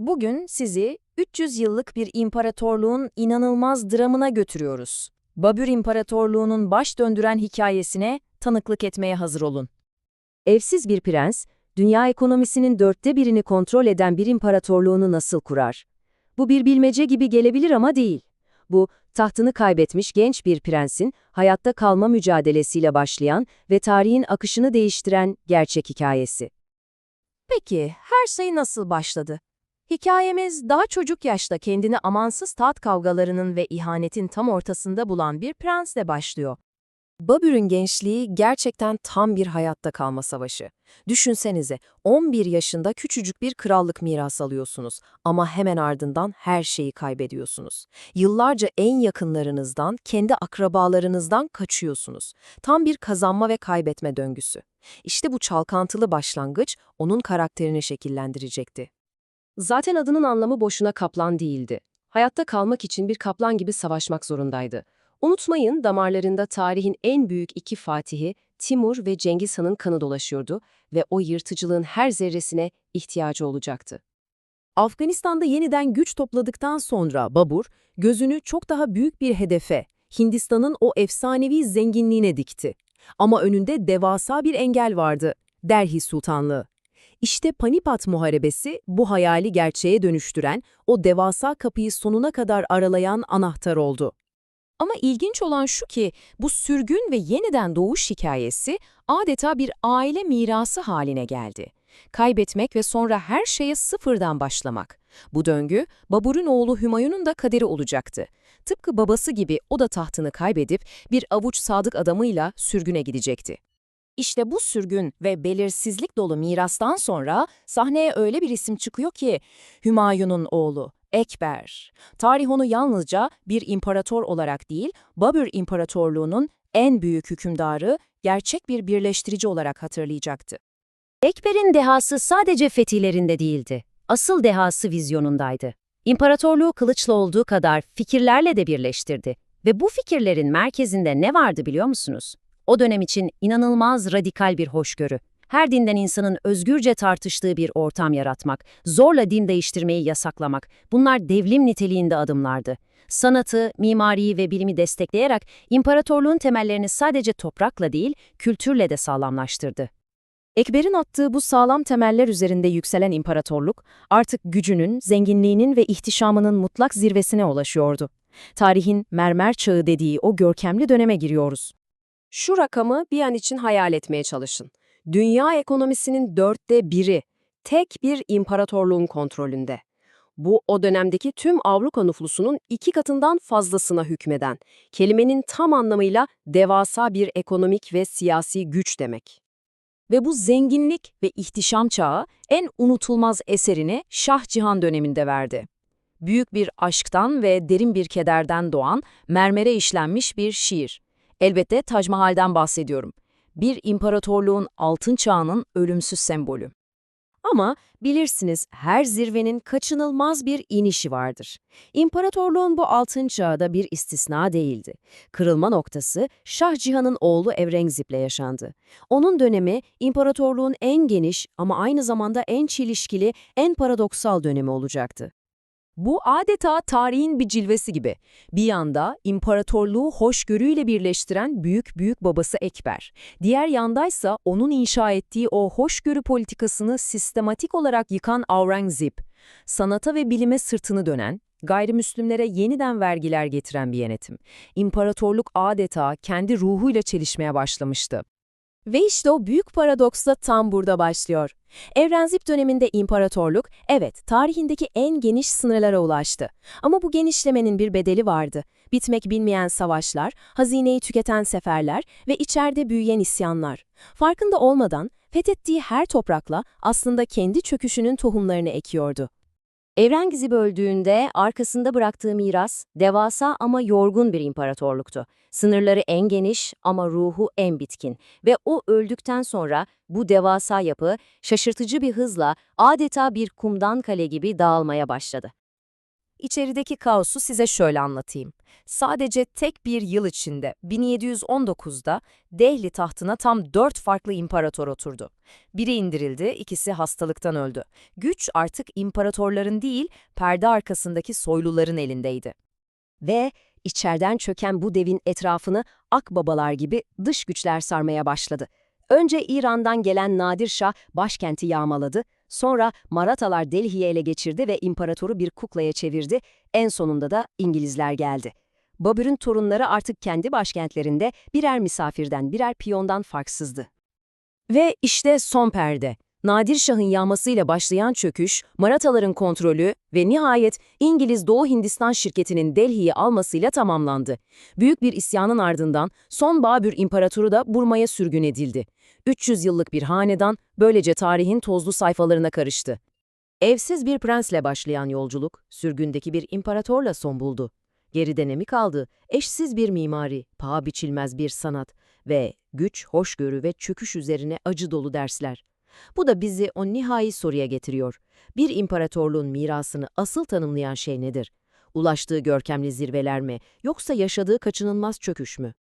Bugün sizi 300 yıllık bir imparatorluğun inanılmaz dramına götürüyoruz. Babür İmparatorluğu'nun baş döndüren hikayesine tanıklık etmeye hazır olun. Evsiz bir prens, dünya ekonomisinin dörtte birini kontrol eden bir imparatorluğunu nasıl kurar? Bu bir bilmece gibi gelebilir ama değil. Bu, tahtını kaybetmiş genç bir prensin hayatta kalma mücadelesiyle başlayan ve tarihin akışını değiştiren gerçek hikayesi. Peki her şey nasıl başladı? Hikayemiz daha çocuk yaşta kendini amansız taht kavgalarının ve ihanetin tam ortasında bulan bir prensle başlıyor. Babür'ün gençliği gerçekten tam bir hayatta kalma savaşı. Düşünsenize 11 yaşında küçücük bir krallık miras alıyorsunuz ama hemen ardından her şeyi kaybediyorsunuz. Yıllarca en yakınlarınızdan, kendi akrabalarınızdan kaçıyorsunuz. Tam bir kazanma ve kaybetme döngüsü. İşte bu çalkantılı başlangıç onun karakterini şekillendirecekti. Zaten adının anlamı boşuna kaplan değildi. Hayatta kalmak için bir kaplan gibi savaşmak zorundaydı. Unutmayın damarlarında tarihin en büyük iki fatihi Timur ve Cengiz Han'ın kanı dolaşıyordu ve o yırtıcılığın her zerresine ihtiyacı olacaktı. Afganistan'da yeniden güç topladıktan sonra Babur, gözünü çok daha büyük bir hedefe, Hindistan'ın o efsanevi zenginliğine dikti. Ama önünde devasa bir engel vardı, Delhi Sultanlığı. İşte Panipat Muharebesi bu hayali gerçeğe dönüştüren, o devasa kapıyı sonuna kadar aralayan anahtar oldu. Ama ilginç olan şu ki bu sürgün ve yeniden doğuş hikayesi adeta bir aile mirası haline geldi. Kaybetmek ve sonra her şeye sıfırdan başlamak. Bu döngü Babur'un oğlu Hümayun'un da kaderi olacaktı. Tıpkı babası gibi o da tahtını kaybedip bir avuç sadık adamıyla sürgüne gidecekti. İşte bu sürgün ve belirsizlik dolu mirastan sonra sahneye öyle bir isim çıkıyor ki Hümayun'un oğlu Ekber. Tarih onu yalnızca bir imparator olarak değil, Babür İmparatorluğu'nun en büyük hükümdarı, gerçek bir birleştirici olarak hatırlayacaktı. Ekber'in dehası sadece fetihlerinde değildi. Asıl dehası vizyonundaydı. İmparatorluğu kılıçla olduğu kadar fikirlerle de birleştirdi. Ve bu fikirlerin merkezinde ne vardı biliyor musunuz? O dönem için inanılmaz radikal bir hoşgörü. Her dinden insanın özgürce tartıştığı bir ortam yaratmak, zorla din değiştirmeyi yasaklamak, bunlar devrim niteliğinde adımlardı. Sanatı, mimariyi ve bilimi destekleyerek imparatorluğun temellerini sadece toprakla değil, kültürle de sağlamlaştırdı. Ekber'in attığı bu sağlam temeller üzerinde yükselen imparatorluk, artık gücünün, zenginliğinin ve ihtişamının mutlak zirvesine ulaşıyordu. Tarihin mermer çağı dediği o görkemli döneme giriyoruz. Şu rakamı bir an için hayal etmeye çalışın. Dünya ekonomisinin dörtte biri, tek bir imparatorluğun kontrolünde. Bu o dönemdeki tüm Avrupa nüfusunun iki katından fazlasına hükmeden, kelimenin tam anlamıyla devasa bir ekonomik ve siyasi güç demek. Ve bu zenginlik ve ihtişam çağı en unutulmaz eserini Şah Cihan döneminde verdi. Büyük bir aşktan ve derin bir kederden doğan mermere işlenmiş bir şiir. Elbette Tac Mahal'den bahsediyorum. Bir imparatorluğun altın çağının ölümsüz sembolü. Ama bilirsiniz her zirvenin kaçınılmaz bir inişi vardır. İmparatorluğun bu altın çağı da bir istisna değildi. Kırılma noktası Şah Cihan'ın oğlu Evrengzip'le yaşandı. Onun dönemi imparatorluğun en geniş ama aynı zamanda en çelişkili, en paradoksal dönemi olacaktı. Bu adeta tarihin bir cilvesi gibi. Bir yanda imparatorluğu hoşgörüyle birleştiren büyük büyük babası Ekber. Diğer yandaysa onun inşa ettiği o hoşgörü politikasını sistematik olarak yıkan Aurangzeb. Sanata ve bilime sırtını dönen, gayrimüslimlere yeniden vergiler getiren bir yönetim. İmparatorluk adeta kendi ruhuyla çelişmeye başlamıştı. Ve işte o büyük paradoks da tam burada başlıyor. Evrenzip döneminde imparatorluk, evet tarihindeki en geniş sınırlara ulaştı. Ama bu genişlemenin bir bedeli vardı. Bitmek bilmeyen savaşlar, hazineyi tüketen seferler ve içeride büyüyen isyanlar. Farkında olmadan fethettiği her toprakla aslında kendi çöküşünün tohumlarını ekiyordu. Evrengizip öldüğünde arkasında bıraktığı miras devasa ama yorgun bir imparatorluktu. Sınırları en geniş ama ruhu en bitkin ve o öldükten sonra bu devasa yapı şaşırtıcı bir hızla adeta bir kumdan kale gibi dağılmaya başladı. İçerideki kaosu size şöyle anlatayım. Sadece tek bir yıl içinde 1719'da Dehli tahtına tam dört farklı imparator oturdu. Biri indirildi, ikisi hastalıktan öldü. Güç artık imparatorların değil, perde arkasındaki soyluların elindeydi. Ve içeriden çöken bu devin etrafını akbabalar gibi dış güçler sarmaya başladı. Önce İran'dan gelen Nadir Şah başkenti yağmaladı, sonra Marathalar Delhi'yi ele geçirdi ve imparatoru bir kuklaya çevirdi, en sonunda da İngilizler geldi. Babür'ün torunları artık kendi başkentlerinde birer misafirden birer piyondan farksızdı. Ve işte son perde. Nadir Şah'ın yağmasıyla başlayan çöküş, Marathaların kontrolü ve nihayet İngiliz Doğu Hindistan şirketinin Delhi'yi almasıyla tamamlandı. Büyük bir isyanın ardından son Babür İmparatoru da Burma'ya sürgün edildi. 300 yıllık bir hanedan böylece tarihin tozlu sayfalarına karıştı. Evsiz bir prensle başlayan yolculuk, sürgündeki bir imparatorla son buldu. Geride ne mi kaldı? Eşsiz bir mimari, paha biçilmez bir sanat ve güç, hoşgörü ve çöküş üzerine acı dolu dersler. Bu da bizi o nihai soruya getiriyor. Bir imparatorluğun mirasını asıl tanımlayan şey nedir? Ulaştığı görkemli zirveler mi, yoksa yaşadığı kaçınılmaz çöküş mü?